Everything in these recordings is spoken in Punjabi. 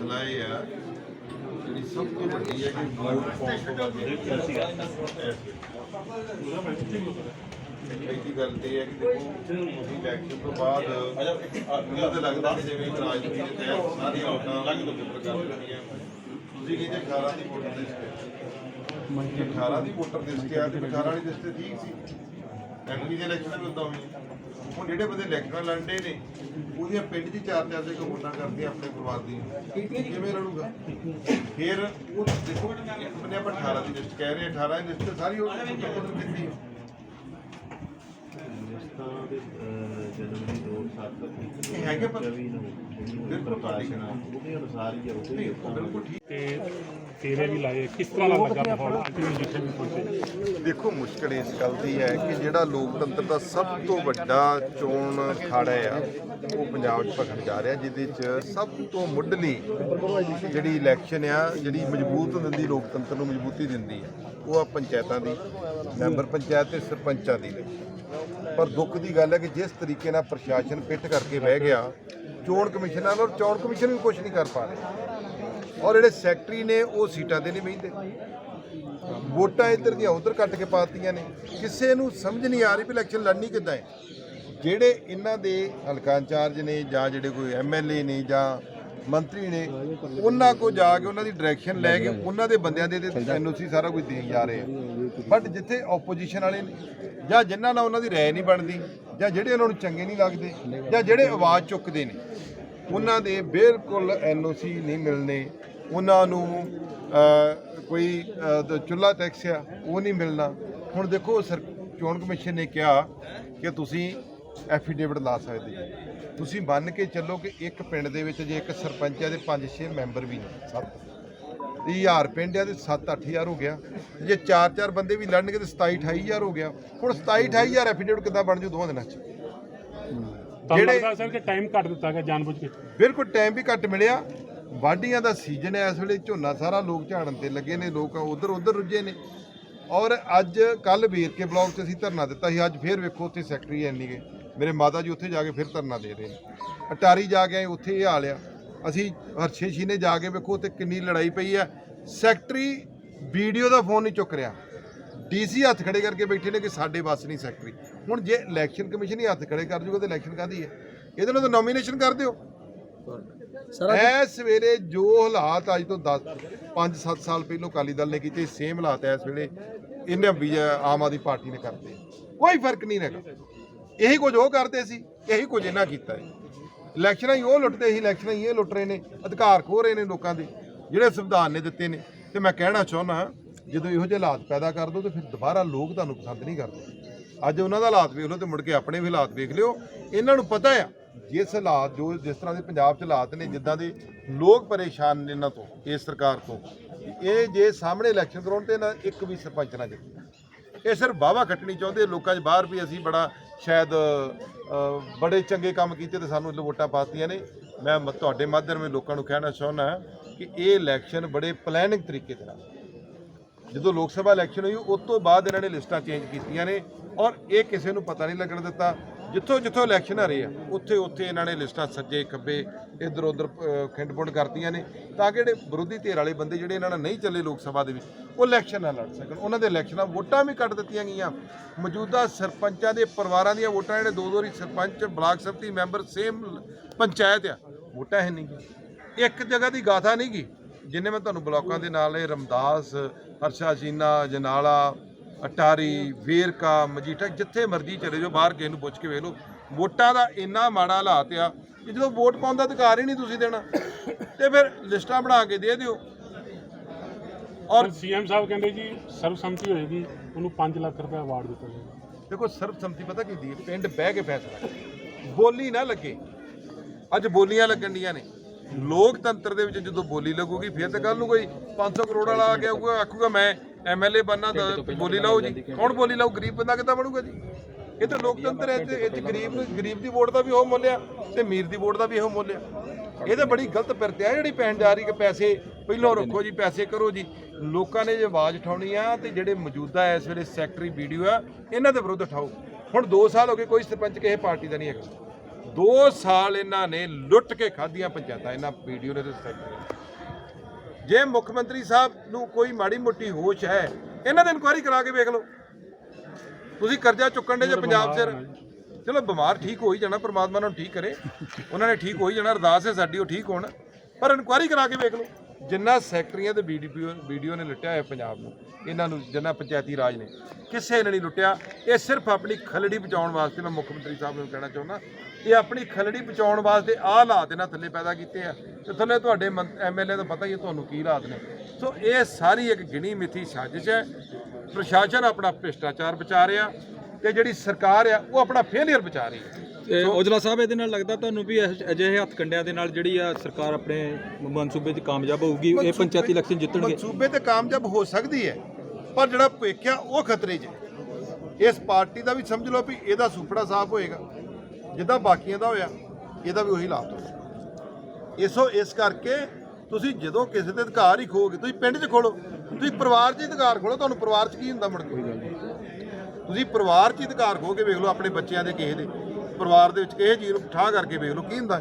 ਮਸਲਾ ਇਹ ਆ ਜਿਹੜੀ ਸਭ ਤੋਂ ਵੱਡੀ ਹੈ ਕਿ ਵੋਟ ਪਾਉਣ ਤੋਂ ਬਾਅਦ ਪਹਿਲੀ ਗੱਲ ਤੇ ਹੈ ਕਿ ਦੇਖੋ ਤੁਸੀਂ ਇਲੈਕਸ਼ਨ ਤੋਂ ਬਾਅਦ ਮੈਨੂੰ ਤਾਂ ਲੱਗਦਾ ਕਿ ਜਿਵੇਂ ਰਾਜਨੀਤੀ ਦੇ ਤਹਿਤ ਸਾਰੀਆਂ ਵੋਟਾਂ ਅਲੱਗ ਤੋਂ ਪੇਪਰ ਕਰ ਤੁਸੀਂ ਕਹਿੰਦੇ 18 ਦੀ ਵੋਟਰ ਲਿਸਟ ਹੈ। 18 ਦੀ ਵੋਟਰ ਲਿਸਟ ਆ ਤੇ 18 ਵਾਲੀ ਲਿਸਟ ਠੀਕ ਸੀ। ਐਮਪੀ ਦੇ ਇਲੈਕਸ਼ਨ ਉਦਾਂ ਹੋਈ ਹੁਣ ਜਿਹੜੇ ਬੰਦੇ ਇਲੈਕਸ਼ਨ ਲੜਦੇ ਨੇ ਉਹਦੀਆਂ ਪਿੰਡ 'ਚ ਚਾਰ ਚਾਰ ਜਗ੍ਹਾ ਵੋਟਾਂ ਕਰਦੀਆਂ ਆਪਣੇ ਪਰਿਵਾਰ ਦੀਆਂ ਕਿਵੇਂ ਲੜੂਗਾ ਫਿਰ ਉਹ ਦੇਖੋ ਬੰਦੇ ਆਪਾਂ 18 ਦੀ ਲਿਸਟ ਕਹਿ ਰਹੇ ਹਾਂ 18 ਦੀ ਲਿਸਟ ਸਾਰੀ ਉਹ ਵੋਟਰ ਕਿੰਨੀ ਹੈ ਤਾਂ ਦੇ ਜਨਵਰੀ 2007 ਇਹ ਹੈਗੇ ਪਰ- ਬਿਲਕੁਲ ਤੁਹਾਡੀ ਉਹਦੇ ਅਨੁਸਾਰ ਹੀ ਆ ਉਹ ਬਿਲਕੁਲ ਠੀਕ ਤੇ ਤੇਰੇ ਵੀ ਲਾਏ, ਕਿਸ ਤਰ੍ਹਾਂ ਦਾ ਲੱਗਾ ਮਾਹੌਲ? ਤੁਸੀਂ ਜਿੱਥੇ ਵੀ ਪਹੁੰਚੇ। ਦੇਖੋ, ਮੁਸ਼ਕਲ ਇਸ ਗੱਲ ਦੀ ਹੈ ਕਿ ਜਿਹੜਾ ਲੋਕਤੰਤਰ ਦਾ ਸਭ ਤੋਂ ਵੱਡਾ ਚੋਣ ਅਖਾੜਾ ਆ, ਉਹ ਪੰਜਾਬ 'ਚ ਭਖਣ ਜਾ ਰਿਹਾ, ਜਿਹਦੇ 'ਚ ਸਭ ਤੋਂ ਮੁੱਢਲੀ ਜਿਹੜੀ ਇਲੈਕਸ਼ਨ ਆ, ਜਿਹੜੀ ਮਜ਼ਬੂਤ ਦਿੰਦੀ, ਲੋਕਤੰਤਰ ਨੂੰ ਮਜ਼ਬੂਤੀ ਦਿੰਦੀ ਹੈ ਉਹ ਆ ਪੰਚਾਇਤਾਂ ਦੀ, ਮੈਂਬਰ ਪੰਚਾਇਤ ਤੇ ਸਰਪੰਚਾਂ ਦੀ। ਪਰ ਦੁੱਖ ਦੀ ਗੱਲ ਹੈ ਕਿ ਜਿਸ ਤਰੀਕੇ ਨਾਲ ਪ੍ਰਸ਼ਾਸਨ ਪਿੱਟ ਕਰਕੇ ਬਹਿ ਗਿਆ, ਚੋਣ ਕਮਿਸ਼ਨ ਨਾਲ ਔਰ ਚੋਣ ਕਮਿਸ਼ਨ ਵੀ ਕੁਝ ਨਹੀਂ ਕਰ ਪਾ ਰਿਹਾ। ਔਰ ਜਿਹੜੇ ਸੈਕਟਰੀ ਨੇ, ਉਹ ਸੀਟਾਂ ਤੇ ਨਹੀਂ ਬਹਿੰਦੇ। ਵੋਟਾਂ ਇੱਧਰ ਦੀਆਂ ਉੱਧਰ ਕੱਟ ਕੇ ਪਾਤੀਆਂ ਨੇ। ਕਿਸੇ ਨੂੰ ਸਮਝ ਨਹੀਂ ਆ ਰਹੀ ਵੀ ਇਲੈਕਸ਼ਨ ਲੜਨੀ ਕਿੱਦਾਂ ਹੈ। ਜਿਹੜੇ ਇਹਨਾਂ ਦੇ ਹਲਕਾ ਇੰਚਾਰਜ ਨੇ ਜਾਂ ਜਿਹੜੇ ਕੋਈ ਐਮਐਲਏ ਨੇ ਜਾਂ ਮੰਤਰੀ ਨੇ, ਉਹਨਾਂ ਕੋ ਜਾ ਕੇ ਉਹਨਾਂ ਦੀ ਡਾਇਰੈਕਸ਼ਨ ਲੈ ਕੇ ਉਹਨਾਂ ਦੇ ਬੰਦਿਆਂ ਦੇ ਤੇ ਐਨਓਸੀ ਸਾਰਾ ਕੁਝ ਦੇਈ ਜਾ ਰਹੇ ਆ। ਬਟ ਜਿੱਥੇ ਆਪੋਜੀਸ਼ਨ ਵਾਲੇ ਨੇ, ਜਾਂ ਜਿਨ੍ਹਾਂ ਨਾਲ ਉਹਨਾਂ ਦੀ ਰਾਏ ਨਹੀਂ ਬਣਦੀ, ਜਾਂ ਜਿਹੜੇ ਉਹਨਾਂ ਨੂੰ ਚੰਗੇ ਨਹੀਂ ਲੱਗਦੇ, ਜਾਂ ਜਿਹੜੇ ਆਵਾਜ਼ ਚੁੱਕਦੇ ਨੇ, ਉਹਨਾਂ ਦੇ ਬਿਲਕੁਲ ਐਨਓਸੀ ਨਹੀਂ ਮਿਲਨੇ ਉਹਨਾਂ ਨੂੰ ਕੋਈ ਚੁੱਲ੍ਹਾ ਟੈਕਸ ਆ ਉਹ ਨਹੀਂ ਮਿਲਣਾ। ਹੁਣ ਦੇਖੋ ਸਰ ਚੋਣ ਕਮਿਸ਼ਨ ਨੇ ਕਿਹਾ ਕਿ ਤੁਸੀਂ ਐਫੀਡੇਵਿਟ ਲਾ ਸਕਦੇ ਜੀ ਤੁਸੀਂ ਮੰਨ ਕੇ ਚੱਲੋ ਕਿ ਇੱਕ ਪਿੰਡ ਦੇ ਵਿੱਚ ਜੇ ਇੱਕ ਸਰਪੰਚ ਹੈ ਦੇ 5-6 ਮੈਂਬਰ ਵੀ ਨੇ ਸੱਤ। ਤੇ 1000 ਪਿੰਡ ਆ ਤੇ 7-8000 ਹੋ ਗਿਆ। ਜੇ 4-4 ਬੰਦੇ ਵੀ ਲੜਨਗੇ ਤੇ 27-28000 ਹੋ ਗਿਆ। ਹੁਣ 27-28000 ਐਫੀਡੇਵਿਟ ਕਿੱਦਾਂ ਬਣ ਜੂ ਦੋਵਾਂ ਦਿਨਾਂ 'ਚ? ਜਿਹੜੇ- ਸਰ ਕਿ ਟਾਈਮ ਕੱਟ ਦਿੱਤਾ ਗਿਆ ਜਾਣਬੁੱਝ ਕੇ? ਬਿਲਕੁਲ ਟਾਈਮ ਵੀ ਘੱਟ ਮਿਲਿਆ। ਵਾਢੀਆਂ ਦਾ ਸੀਜ਼ਨ ਹੈ, ਇਸ ਵੇਲੇ ਝੋਨਾ ਸਾਰਾ ਲੋਕ ਝਾੜਨ ਤੇ ਲੱਗੇ ਨੇ, ਲੋਕ ਉਧਰ ਉਧਰ ਰੁੱਝੇ ਨੇ। ਔਰ ਅੱਜ ਕੱਲ ਵੇਰਕੇ ਬਲਾਕ 'ਚ ਅਸੀਂ ਧਰਨਾ ਦਿੱਤਾ ਸੀ, ਅੱਜ ਫੇਰ ਵੇਖੋ ਉੱਥੇ ਸੈਕਟਰੀ ਐ ਗਏ ਮੇਰੇ ਮਾਤਾ ਜੀ ਉੱਥੇ ਜਾ ਕੇ ਫਿਰ ਧਰਨਾ ਦੇ ਰਹੇ ਨੇ। ਅਟਾਰੀ ਜਾ ਕੇ ਉੱਥੇ ਇਹ ਹਾਲ ਆ। ਅਸੀਂ ਹਰਸ਼ੇ ਸ਼ੀ ਨੇ ਜਾ ਕੇ ਵੇਖੋ ਉੱਥੇ ਕਿੰਨੀ ਲੜਾਈ ਪਈ ਆ ਸੈਕਟਰੀ ਵੀਡੀਓ ਦਾ ਫੋਨ ਨਹੀਂ ਚੁੱਕ ਰਿਹਾ। ਡੀਸੀ ਹੱਥ ਖੜੇ ਕਰਕੇ ਬੈਠੇ ਨੇ ਕਿ ਸਾਡੇ ਵੱਸ ਨਹੀਂ ਸੈਕਟਰੀ। ਹੁਣ ਜੇ ਇਲੈਕਸ਼ਨ ਕਮਿਸ਼ਨ ਹੀ ਹੱਥ ਖੜੇ ਕਰ ਜੂਗਾ ਤਾਂ ਇਲੈਕਸ਼ਨ ਕਾਦੀ ਹੈ? ਇਹਦੇ ਨਾਲ ਤਾਂ ਨੋਮੀਨੇਸ਼ਨ ਕਰ ਦਿਓ। ਐ ਸਵੇਰੇ ਜੋ ਹਾਲਾਤ ਅੱਜ ਤੋਂ 10 5-7 ਸਾਲ ਪਹਿਲਾਂ ਅਕਾਲੀ ਦਲ ਨੇ ਕੀਤੇ ਸੇਮ ਹਾਲਾਤ ਐ ਇਸ ਵੇਲੇ ਇਹਨਾਂ ਵੀ ਆਮ ਆਦਮੀ ਪਾਰਟੀ ਨੇ ਕਰਦੇ ਕੋਈ ਫ਼ਰਕ ਨਹੀਂ ਹੈਗਾ। ਇਹੀ ਕੁਝ ਉਹ ਕਰਦੇ ਸੀ, ਇਹੀ ਕੁਝ ਇਹਨਾਂ ਕੀਤਾ ਹੈ। ਇਲੈਕਸ਼ਨਾਂ ਹੀ ਉਹ ਲੁੱਟਦੇ ਸੀ, ਇਲੈਕਸ਼ਨਾਂ ਹੀ ਇਹ ਲੁੱਟ ਰਹੇ ਨੇ, ਅਧਿਕਾਰ ਖੋ ਰਹੇ ਨੇ ਲੋਕਾਂ ਦੇ, ਜਿਹੜੇ ਸੰਵਿਧਾਨ ਨੇ ਦਿੱਤੇ ਨੇ। ਤੇ ਮੈਂ ਕਹਿਣਾ ਚਾਹੁੰਦਾ ਜਦੋਂ ਇਹੋ ਜਿਹੇ ਹਾਲਾਤ ਪੈਦਾ ਕਰ ਦੋ, ਤੇ ਫਿਰ ਦੁਬਾਰਾ ਲੋਕ ਤੁਹਾਨੂੰ ਪਸੰਦ ਨਹੀਂ ਕਰਦੇ। ਅੱਜ ਉਹਨਾਂ ਦਾ ਹਾਲਾਤ ਵੇਖ ਲਓ ਤੇ ਮੁੜ ਕੇ ਆਪਣੇ ਵੀ ਹਾਲਾਤ ਵੇਖ ਲਿਓ। ਇਹਨਾਂ ਨੂੰ ਪਤਾ ਆ ਜਿਸ ਹਾਲਾਤ, ਜੋ ਜਿਸ ਤਰ੍ਹਾਂ ਦੇ ਪੰਜਾਬ 'ਚ ਹਾਲਾਤ ਨੇ, ਜਿੱਦਾਂ ਦੇ ਲੋਕ ਪਰੇਸ਼ਾਨ ਨੇ ਇਹਨਾਂ ਤੋਂ, ਇਸ ਸਰਕਾਰ ਤੋਂ, ਇਹ ਜੇ ਸਾਹਮਣੇ ਇਲੈਕਸ਼ਨ ਕਰਾਉਣ ਤੇ ਨਾ ਇੱਕ ਵੀ ਸਰਪੰਚ ਨਾ ਜਿੱਤੇ। ਇਹ ਸਿਰਫ ਵਾਹਵਾ ਖੱਟਣੀ ਚਾਹੁੰਦੇ, ਲੋਕਾਂ 'ਚ ਬਾਹਰ ਵੀ ਅਸੀਂ ਬੜਾ ਸ਼ਾਇਦ ਬੜੇ ਚੰਗੇ ਕੰਮ ਕੀਤੇ ਤੇ ਸਾਨੂੰ ਵੋਟਾਂ ਪਾਤੀਆਂ ਨੇ। ਮੈਂ ਮ- ਤੁਹਾਡੇ ਮਾਧਿਅਮ ਵਿੱਚ ਲੋਕਾਂ ਨੂੰ ਕਹਿਣਾ ਚਾਹੁੰਦਾ ਕਿ ਇਹ ਇਲੈਕਸ਼ਨ ਬੜੇ ਪਲੈਨਿੰਗ ਤਰੀਕੇ ਦੇ ਨਾਲ। ਜਦੋਂ ਲੋਕ ਸਭਾ ਇਲੈਕਸ਼ਨ ਹੋਈ, ਉਸ ਤੋਂ ਬਾਅਦ ਇਹਨਾਂ ਨੇ ਲਿਸਟਾਂ ਚੇਂਜ ਕੀਤੀਆਂ ਨੇ ਔਰ ਇਹ ਕਿਸੇ ਨੂੰ ਪਤਾ ਨਹੀਂ ਲੱਗਣ ਦਿੱਤਾ। ਜਿੱਥੋਂ ਜਿੱਥੋਂ ਇਲੈਕਸ਼ਨ ਆ ਰਹੇ ਆ ਉੱਥੇ ਉੱਥੇ ਇਹਨਾਂ ਨੇ ਲਿਸਟਾਂ ਸੱਜੇ ਖੱਬੇ ਇੱਧਰ ਉੱਧਰ ਅ, ਖਿੰਡਪੁੰਡ ਕਰਤੀਆਂ ਨੇ ਤਾਂ ਕਿ ਜਿਹੜੇ ਵਿਰੋਧੀ ਧਿਰ ਵਾਲੇ ਬੰਦੇ ਜਿਹੜੇ ਇਹਨਾਂ ਨਾਲ ਨਹੀਂ ਚੱਲੇ ਲੋਕ ਸਭਾ ਦੇ ਵਿੱਚ ਉਹ ਇਲੈਕਸ਼ਨ ਨਾ ਲੜ ਸਕਣ। ਉਹਨਾਂ ਦੇ ਇਲੈਕਸ਼ਨਾਂ ਵੋਟਾਂ ਵੀ ਕੱਟ ਦਿੱਤੀਆਂ ਗਈਆਂ। ਮੌਜੂਦਾ ਸਰਪੰਚਾਂ ਦੇ ਪਰਿਵਾਰਾਂ ਦੀਆਂ ਵੋਟਾਂ ਜਿਹੜੇ ਦੋ ਦੋ ਰੀ sarpanch block samiti member same panchayat ਆ ਵੋਟਾਂ ਹੈ ਨਹੀਂ ਇੱਕ ਜਗ੍ਹਾ ਦੀ ਗਾਥਾ ਨਹੀਂ ਗੀ ਜਿੰਨੇ ਮੈਂ ਤੁਹਾਨੂੰ ਬਲਾਕਾਂ ਦੇ ਨਾਲ ਇਹ ਰਮਦਾਸ ਹਰਸ਼ਾ ਜੀਨਾ ਜਨਾਲਾ ਅਟਾਰੀ ਵੇਰਕਾ ਮਜੀਠਾ ਜਿੱਥੇ ਮਰਜ਼ੀ ਚਲੇ ਜਾਓ ਬਾਹਰ ਕਿਸੇ ਨੂੰ ਪੁੱਛ ਕੇ ਵੇਖ ਲਓ। ਵੋਟਾਂ ਦਾ ਇੰਨਾ ਮਾੜਾ ਹਾਲਾਤ ਆ ਕਿ ਜਦੋਂ ਵੋਟ ਪਾਉਣ ਦਾ ਅਧਿਕਾਰ ਹੀ ਨਹੀਂ ਤੁਸੀਂ ਦੇਣਾ। ਤੇ ਫਿਰ ਲਿਸਟਾਂ ਬਣਾ ਕੇ ਦੇ ਦਿਓ। ਔਰ ਸੀਐਮ ਸਾਹਿਬ ਕਹਿੰਦੇ ਜੀ ਸਰਬਸੰਮਤੀ ਹੋਏਗੀ ਉਹਨੂੰ 5 ਲੱਖ ਰੁਪਏ ਅਵਾਰਡ ਦਿੱਤਾ ਜਾਏਗਾ। ਦੇਖੋ ਸਰਬਸੰਮਤੀ ਪਤਾ ਕੀ ਦੀ ਪਿੰਡ ਬਹਿ ਕੇ ਫੈਸਲਾ। ਬੋਲੀ ਨਾ ਲੱਗੇ। ਅੱਜ ਬੋਲੀਆਂ ਲੱਗਣ ਡੀਆਂ ਨੇ। ਲੋਕਤੰਤਰ ਦੇ ਵਿੱਚ ਜਦੋਂ ਬੋਲੀ ਲੱਗੂਗੀ ਫਿਰ ਤਾਂ ਕੱਲ ਨੂੰ ਕੋਈ 500 ਕਰੋੜ ਵਾਲਾ ਆ ਗਿਆ ਹੋਊਗਾ ਆਖੂਗਾ ਮੈਂ ਐਮਐਲਏ ਬੰਨਾ ਤਾਂ ਬੋਲੀ ਲਾਓ ਜੀ। ਕੌਣ ਬੋਲੀ ਲਾਓ ਗਰੀਬ ਬੰਦਾ ਕਿੱਦਾਂ ਬਣੂਗਾ ਜੀ? ਇਹ ਤਾਂ ਲੋਕਤੰਤਰ ਹੈ ਤੇ ਇਹ 'ਚ ਗਰੀਬ ਨੂੰ ਗਰੀਬ ਦੀ ਵੋਟ ਦਾ ਵੀ ਉਹ ਮੁੱਲ ਆ ਤੇ ਅਮੀਰ ਦੀ ਵੋਟ ਦਾ ਵੀ ਉਹ ਮੁੱਲ ਆ। ਇਹ ਤਾਂ ਬੜੀ ਗਲਤ ਪਿਰਤ ਆ ਜਿਹੜੀ ਪੈਣ ਜਾ ਰਹੀ ਕਿ ਪੈਸੇ ਪਹਿਲਾਂ ਰੱਖੋ ਜੀ ਪੈਸੇ ਕਰੋ ਜੀ। ਲੋਕਾਂ ਨੇ ਜੇ ਆਵਾਜ਼ ਉਠਾਉਣੀ ਆ ਤੇ ਜਿਹੜੇ ਮੌਜੂਦਾ ਇਸ ਵੇਲੇ ਸੈਕਟਰੀ ਵੀਡੀਓ ਆ ਇਹਨਾਂ ਦੇ ਵਿਰੁੱਧ ਉਠਾਓ। ਹੁਣ 2 ਸਾਲ ਹੋ ਗਏ ਕੋਈ ਸਰਪੰਚ ਕਿਸੇ ਪਾਰਟੀ ਦਾ ਨਹੀਂ ਹੈਗਾ। 2 ਸਾਲ ਇਹਨਾਂ ਨੇ ਲੁੱਟ ਕੇ ਖਾਧੀਆਂ ਪੰਚਾਇਤਾਂ ਇਹਨਾਂ ਵੀਡੀਓ ਨੇ ਤੇ ਸੈਕਟਰੀ ਜੇ ਮੁੱਖ ਮੰਤਰੀ ਸਾਹਿਬ ਨੂੰ ਕੋਈ ਮਾੜੀ ਮੋਟੀ ਹੋਸ਼ ਹੈ ਇਹਨਾਂ ਦੀ ਇਨਕੁਆਇਰੀ ਕਰਾ ਕੇ ਵੇਖ ਲਓ। ਤੁਸੀਂ ਕਰਜ਼ਾ ਚੁੱਕਣ ਦੇ ਜੇ ਪੰਜਾਬ ਸਿਰ ਚਲੋ ਬਿਮਾਰ ਠੀਕ ਹੋ ਹੀ ਜਾਣਾ ਪ੍ਰਮਾਤਮਾ ਨੂੰ ਠੀਕ ਕਰੇ। ਉਹਨਾਂ ਨੇ ਠੀਕ ਹੋ ਹੀ ਜਾਣਾ ਅਰਦਾਸ ਹੈ ਸਾਡੀ ਉਹ ਠੀਕ ਹੋਣ। ਪਰ ਇਨਕੁਆਇਰੀ ਕਰਾ ਕੇ ਵੇਖ ਲਓ। ਜਿੰਨਾ ਸੈਕਟਰੀਆਂ ਤੇ ਬੀਡੀਪੀਓ ਵੀਡੀਓ ਨੇ ਲੁੱਟਿਆ ਹੋਇਆ ਪੰਜਾਬ ਨੂੰ, ਇਹਨਾਂ ਨੂੰ ਜਿੰਨਾ ਪੰਚਾਇਤੀ ਰਾਜ ਨੇ, ਕਿਸੇ ਨੇ ਨਹੀਂ ਲੁੱਟਿਆ। ਇਹ ਸਿਰਫ ਆਪਣੀ ਖਲੜੀ ਬਚਾਉਣ ਵਾਸਤੇ ਮੈਂ ਮੁੱਖ ਮੰਤਰੀ ਸਾਹਿਬ ਨੂੰ ਕਹਿਣਾ ਚਾਹੁੰਦਾ। ਇਹ ਆਪਣੀ ਖਲੜੀ ਬਚਾਉਣ ਵਾਸਤੇ ਆਹ ਹਾਲਾਤ ਇਹਨਾਂ ਥੱਲੇ ਪੈਦਾ ਕੀਤੇ ਆ ਤੇ ਥੱਲੇ ਤੁਹਾਡੇ ਐਮਐਲਏ ਦਾ ਪਤਾ ਹੀ ਹੈ ਤੁਹਾਨੂੰ ਕੀ ਹਾਲਾਤ ਨੇ। ਸੋ ਇਹ ਸਾਰੀ ਇੱਕ ਗਿਣੀ ਮਿੱਥੀ ਸਾਜ਼ਿਸ਼ ਹੈ। ਪ੍ਰਸ਼ਾਸਨ ਆਪਣਾ ਭ੍ਰਿਸ਼ਟਾਚਾਰ ਬਚਾ ਰਿਹਾ ਤੇ ਜਿਹੜੀ ਸਰਕਾਰ ਆ, ਉਹ ਆਪਣਾ ਫੇਲਿਅਰ ਬਚਾ ਰਹੀ ਹੈ। ਤੇ ਔਜਲਾ ਸਾਹਿਬ ਇਹਦੇ ਨਾਲ ਲੱਗਦਾ ਤੁਹਾਨੂੰ ਵੀ ਇਹ- ਅਜਿਹੇ ਹੱਥ ਕੰਡਿਆਂ ਦੇ ਨਾਲ ਜਿਹੜੀ ਆ ਸਰਕਾਰ ਆਪਣੇ ਮਨਸੂਬੇ 'ਚ ਕਾਮਯਾਬ ਹੋਊਗੀ ਇਹ ਪੰਚਾਇਤੀ ਇਲੈਕਸ਼ਨ ਜਿੱਤਣਗੇ? ਮਨਸੂਬੇ ਤੇ ਕਾਮਯਾਬ ਹੋ ਸਕਦੀ ਹੈ ਪਰ ਜਿਹੜਾ ਭਵਿੱਖ ਆ ਉਹ ਖਤਰੇ 'ਚ ਹੈ। ਇਸ ਪਾਰਟੀ ਦਾ ਵੀ ਸਮਝ ਲਓ ਵੀ ਇਹਦਾ ਸੁਪੜਾ ਸਾਫ਼ ਹੋਏਗਾ ਜਿੱਦਾਂ ਬਾਕੀਆਂ ਦਾ ਹੋਇਆ ਇਹਦਾ ਵੀ ਉਹੀ ਹਾਲਾਤ ਹੋਏਗਾ ਇਸੋ ਇਸ ਕਰਕੇ ਤੁਸੀਂ ਜਦੋਂ ਕਿਸੇ ਦੇ ਅਧਿਕਾਰ ਹੀ ਖੋਗੇ ਤੁਸੀਂ ਪਿੰਡ 'ਚ ਖੋਲੋ ਤੁਸੀਂ ਪਰਿਵਾਰ 'ਚ ਹੀ ਅਧਿਕਾਰ ਖੋਲੋ ਤੁਹਾਨੂੰ ਪਰਿਵਾਰ 'ਚ ਕੀ ਹੁੰਦਾ ਮੁੜ ਕੇ? ਤੁਸੀਂ ਪਰਿਵਾਰ 'ਚ ਹੀ ਅਧਿਕਾਰ ਖੋ ਕੇ ਵੇਖ ਲਓ ਆਪਣੇ ਬੱਚਿਆਂ ਦੇ ਕਿਸੇ ਦੇ। ਪਰਿਵਾਰ ਦੇ ਵਿੱਚ ਕਿਸੇ ਚੀਜ਼ ਨੂੰ ਠਾਹ ਕਰਕੇ ਵੇਖ ਲਓ ਕੀ ਹੁੰਦਾ?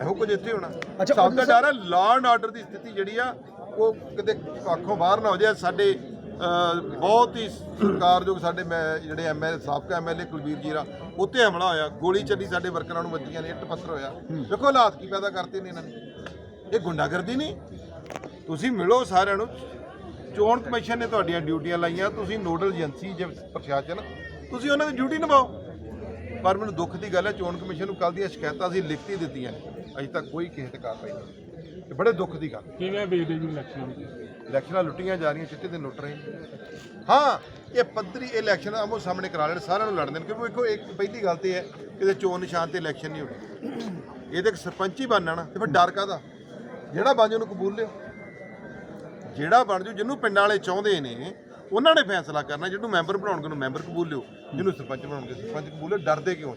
ਇਹੋ ਕੁਝ ਇੱਥੇ ਹੋਣਾ। ਸਭ ਤੋਂ ਡਰ ਹੈ ਲਾਅ ਐਂਡ ਆਰਡਰ ਦੀ ਸਥਿਤੀ ਜਿਹੜੀ ਆ ਉਹ ਕਿਤੇ ਅੱਖੋਂ ਬਾਹਰ ਨਾ ਹੋ ਜਾਏ। ਸਾਡੇ ਬਹੁਤ ਹੀ ਸਰਕਾਰਯੋਗ ਸਾਡੇ ਮੈਂ ਜਿਹੜੇ ਐਮਐਲਏ ਸਾਬਕਾ ਐਮਐਲਏ ਕੁਲਵੀਰ ਜੀਰਾ ਉੱਤੇ ਹਮਲਾ ਹੋਇਆ। ਗੋਲੀ ਚੱਲੀ ਸਾਡੇ ਵਰਕਰਾਂ ਨੂੰ ਵੱਜੀਆਂ ਨੇ ਇੱਟ ਪੱਥਰ ਹੋਇਆ। ਦੇਖੋ ਹਾਲਾਤ ਕੀ ਪੈਦਾ ਕਰਤੇ ਨੇ ਇਹਨਾਂ ਨੇ। ਇਹ ਗੁੰਡਾਗਰਦੀ ਨਹੀਂ। ਤੁਸੀਂ ਮਿਲੋ ਸਾਰਿਆਂ ਨੂੰ। ਚੋਣ ਕਮਿਸ਼ਨ ਨੇ ਤੁਹਾਡੀਆਂ ਡਿਊਟੀਆਂ ਲਾਈਆਂ। ਤੁਸੀਂ ਨੋਡਲ ਏਜੰਸੀ ਜੇ ਪ੍ਰਸ਼ਾਸਨ ਤੁਸੀਂ ਉਹਨਾਂ ਦੀ ਡਿਊਟੀ ਨਿਭਾਓ। ਪਰ ਮੈਨੂੰ ਦੁੱਖ ਦੀ ਗੱਲ ਹੈ ਚੋਣ ਕਮਿਸ਼ਨ ਨੂੰ ਕੱਲ ਦੀਆਂ ਸ਼ਿਕਾਇਤਾਂ ਅਸੀਂ ਲਿਖਤੀ ਦਿੱਤੀਆਂ ਨੇ। ਅਜੇ ਤੱਕ ਕੋਈ ਕਿਸੇ ਤੇ ਕਾਰਵਾਈ ਨਹੀਂ ਇਹ ਬੜੇ ਦੁੱਖ ਦੀ ਗੱਲ ਕਿਵੇਂ ਵੇਖਦੇ ਜੀ ਇਲੈਕਸ਼ਨ ਨੂੰ? ਇਲੈਕਸ਼ਨਾਂ ਲੁੱਟੀਆਂ ਜਾ ਰਹੀਆਂ ਚਿੱਟੇ ਦੇ ਲੁੱਟ ਰਹੇ ਨੇ। ਹਾਂ ਇਹ ਪੱਧਰੀ ਇਲੈਕਸ਼ਨ ਆਮੋ ਸਾਹਮਣੇ ਕਰਾ ਲੈਣ ਸਾਰਿਆਂ ਨੂੰ ਲੜਦੇ ਨੇ ਕਿਉਂਕਿ ਵੇਖੋ ਇੱਕ ਪਹਿਲੀ ਗੱਲ ਤੇ ਹੈ ਕਿਤੇ ਚੋਣ ਨਿਸ਼ਾਨ ਤੇ ਇਲੈਕਸ਼ਨ ਨਹੀਂ ਹੋਣੀ। ਇਹ ਤੇ ਇੱਕ ਸਰਪੰਚ ਹੀ ਬਣਨਾ ਨਾ ਤੇ ਫਿਰ ਡਰ ਕਾਦਾ ਜਿਹੜਾ ਬਣ ਉਹਨੂੰ ਕਬੂਲ ਲਿਓ। ਜਿਹੜਾ ਬਣ ਜੂ ਜਿਹਨੂੰ ਪਿੰਡਾਂ ਵਾਲੇ ਚਾਹੁੰਦੇ ਨੇ ਉਹਨਾਂ ਨੇ ਫੈਸਲਾ ਕਰਨਾ ਜਿਹਨੂੰ ਮੈਂਬਰ ਬਣਾਉਣਗੇ ਉਹਨੂੰ ਮੈਂਬਰ ਕਬੂਲ ਲਿਓ। ਜਿਹਨੂੰ ਸਰਪੰਚ ਬਣਾਉਣਗੇ ਸਰਪੰਚ ਕਬੂਲ ਡਰਦੇ ਕਿਉਂ?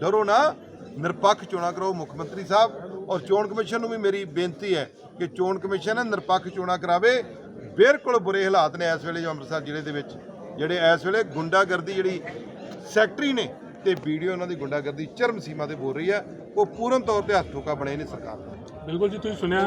ਡਰੋ ਨਾ, ਨਿਰਪੱਖ ਚੋਣਾਂ ਕਰਾਓ ਮੁੱਖ ਮੰਤਰੀ ਸਾਹਿਬ ਔਰ ਚੋਣ ਕਮਿਸ਼ਨ ਨੂੰ ਵੀ ਮੇਰੀ ਬੇਨਤੀ ਹੈ ਕਿ ਚੋਣ ਕਮਿਸ਼ਨ ਨਿਰਪੱਖ ਚੋਣਾਂ ਕਰਾਵੇ। ਬਿਲਕੁਲ ਬੁਰੇ ਹਾਲਾਤ ਨੇ ਇਸ ਵੇਲੇ ਜੋ ਅੰਮ੍ਰਿਤਸਰ ਜ਼ਿਲ੍ਹੇ ਦੇ ਵਿੱਚ। ਜਿਹੜੇ ਇਸ ਵੇਲੇ ਗੁੰਡਾਗਰਦੀ ਜਿਹੜੀ ਸੈਕਟਰੀ ਨੇ ਤੇ ਵੀਡੀਓ ਉਹਨਾਂ ਦੀ ਗੁੰਡਾਗਰਦੀ ਚਰਮ ਸੀਮਾ ਤੇ ਬੋਲ ਰਹੀ ਹੈ, ਉਹ ਪੂਰਨ ਤੌਰ ਤੇ ਹੱਥ ਠੋਕਾ ਬਣੇ ਨੇ ਸਰਕਾਰ ਦਾ। ਬਿਲਕੁਲ ਜੀ, ਤੁਸੀਂ ਸੁਣਿਆ।